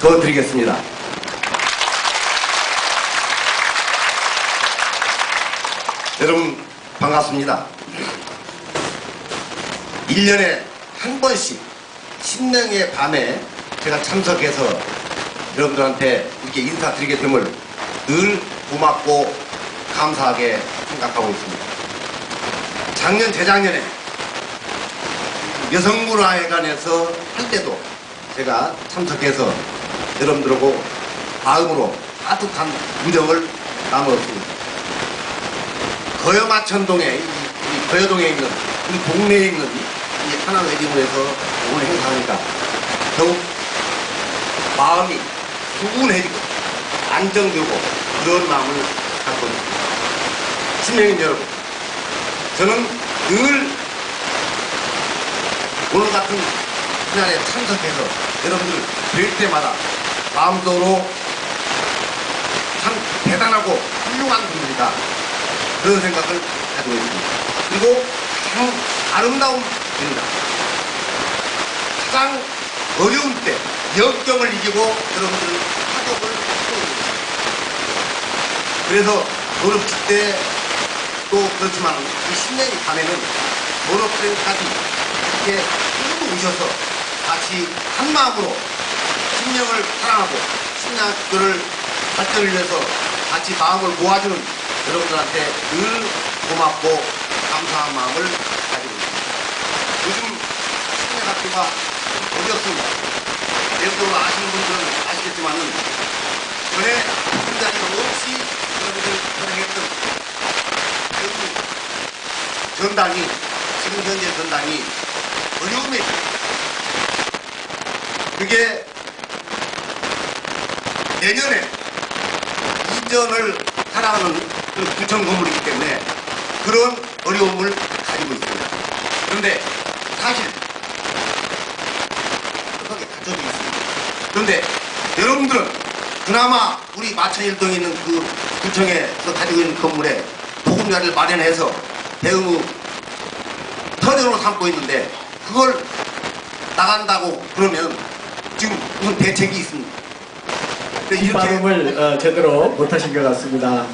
더 드리겠습니다. 여러분 반갑습니다. 1년에 한 번씩 신명의 밤에 제가 참석해서 여러분들한테 이렇게 인사드리게 됨을 늘 고맙고 감사하게 생각하고 있습니다. 작년, 재작년에 여성문화회관에서 할 때도 제가 참석해서 여러분들하고 마음으로 따뜻한 우정을 나누었습니다. 거여마천동에 이- 이 거여동에 있는 우리 동네에 있는 이 하나 웨딩홀에서 오늘 행사하니까 더욱 마음이 수군해지고 안정되고 그런 마음을 갖고 있습니다. 신명인 여러분, 저는 늘 오늘 같은 그날에 참석해서 여러분들 뵐 때마다 마음속으로 참 대단하고 훌륭한 분들이다. 그런 생각을 가지고 있습니다. 그리고 가장 아름다운 분이다. 가장 어려운 때 역경을 이기고 여러분들 타격을 세웁니다. 그래서 졸업식 때 또 그렇지만 이 10년이 가면은 졸업생까지 이렇게 모두 오셔서 같이 한 마음으로 신명을 사랑하고 신학교를 발전을 위해서 같이 마음을 모아주는 여러분들한테 늘 고맙고 감사한 마음을 가지고 있습니다. 요즘 신학교가 어렵습니다. 여러분 아시는 분들은 아시겠지만은 전에 분단이 없이 여러분들 그 전당이 지금 현재 전당이 어려움에. 그게 내년에 이전을 살아가는 그 구청 건물이기 때문에 그런 어려움을 가지고 있습니다. 그런데 사실 그렇게 갖춰져 있습니다. 그런데 여러분들은 그나마 우리 마천일동에 있는 그 구청에서 가지고 있는 건물에 보금자리를 마련해서 대의무 터전으로 삼고 있는데 그걸 나간다고 그러면 지금 무슨 대책이 있습니까? 근데 이 발음을 어, 제대로 못하신 것 같습니다.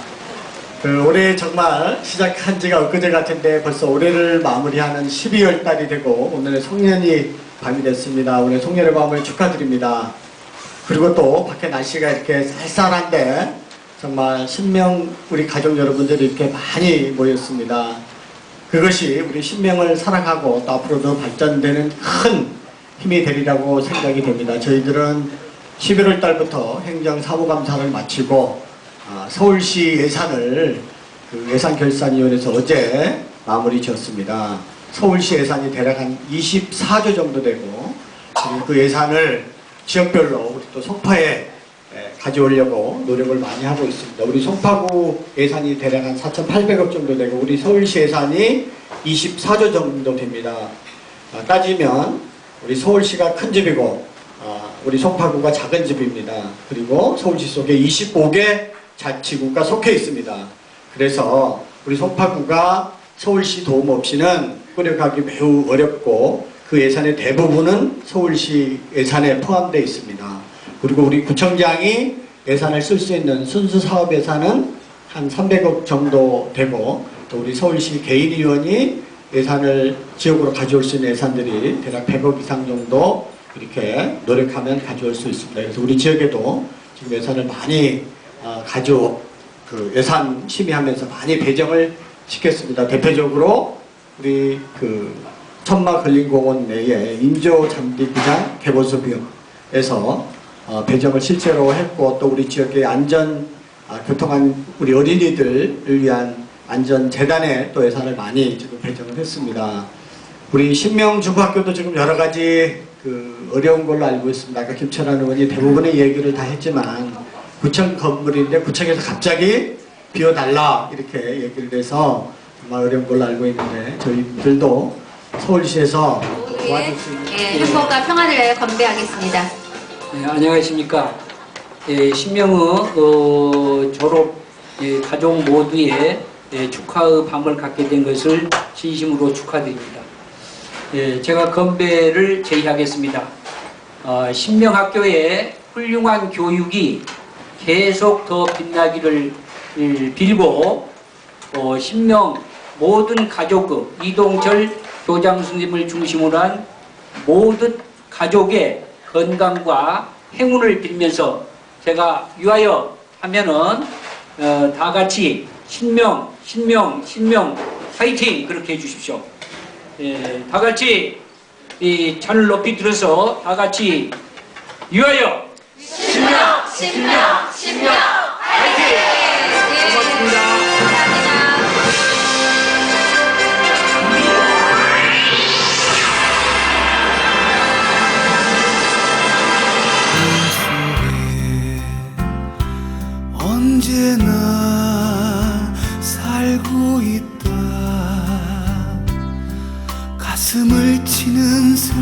그 올해 정말 시작한 지가 엊그제 같은데 벌써 올해를 마무리하는 12월 달이 되고 오늘은 송년이 밤이 됐습니다. 오늘 송년의 밤을 축하드립니다. 그리고 또 밖에 날씨가 이렇게 쌀쌀한데 정말 신명 우리 가족 여러분들이 이렇게 많이 모였습니다. 그것이 우리 신명을 사랑하고 또 앞으로도 발전되는 큰 힘이 되리라고 생각이 됩니다. 저희들은 11월 달부터 행정사무감사를 마치고 아, 서울시 예산을 그 예산결산위원회에서 어제 마무리 지었습니다. 서울시 예산이 대략 한 24조 정도 되고 그 예산을 지역별로 우리 또 송파에 에, 가져오려고 노력을 많이 하고 있습니다. 우리 송파구 예산이 대략 한 4,800억 정도 되고 우리 서울시 예산이 24조 정도 됩니다. 아, 따지면 우리 서울시가 큰 집이고 아, 우리 송파구가 작은 집입니다. 그리고 서울시 속에 25개 자치구가 속해 있습니다. 그래서 우리 송파구가 서울시 도움 없이는 꾸려가기 매우 어렵고 그 예산의 대부분은 서울시 예산에 포함되어 있습니다. 그리고 우리 구청장이 예산을 쓸 수 있는 순수 사업 예산은 한 300억 정도 되고 또 우리 서울시 개인위원이 예산을 지역으로 가져올 수 있는 예산들이 대략 100억 이상 정도 이렇게 노력하면 가져올 수 있습니다. 그래서 우리 지역에도 지금 예산을 많이 어, 가져 그 예산 심의하면서 많이 배정을 시켰습니다. 대표적으로 우리 그 천마 걸린공원 내에 인조 잔디 구장 개보수 비용에서 어, 배정을 실제로 했고 또 우리 지역의 안전 아, 교통안 우리 어린이들을 위한 안전 재단에 또 예산을 많이 지금 배정을 했습니다. 우리 신명중학교도 지금 여러 가지 그 어려운 걸로 알고 있습니다. 아까 김철환 의원이 대부분의 얘기를 다 했지만 구청 건물인데 구청에서 갑자기 비워달라 이렇게 얘기를 해서 정말 어려운 걸로 알고 있는데 저희들도 서울시에서 도와줄 수 있는 예, 행복과 평안을 건배하겠습니다. 네, 안녕하십니까. 예, 신명의 어, 졸업 예, 가족 모두의 예, 축하의 밤을 갖게 된 것을 진심으로 축하드립니다. 예, 제가 건배를 제의하겠습니다. 어, 신명학교에 훌륭한 교육이 계속 더 빛나기를 음, 빌고 어, 신명 모든 가족의 이동철 교장 선생님을 중심으로 한 모든 가족의 건강과 행운을 빌면서 제가 유하여 하면은 어, 다 같이 신명 신명 신명 파이팅 그렇게 해주십시오. 예, 다 같이 이 잔을 높이 들어서 다 같이 유하여 신명 신명 신명 파이팅! 고맙습니다. 언제나 지는 슬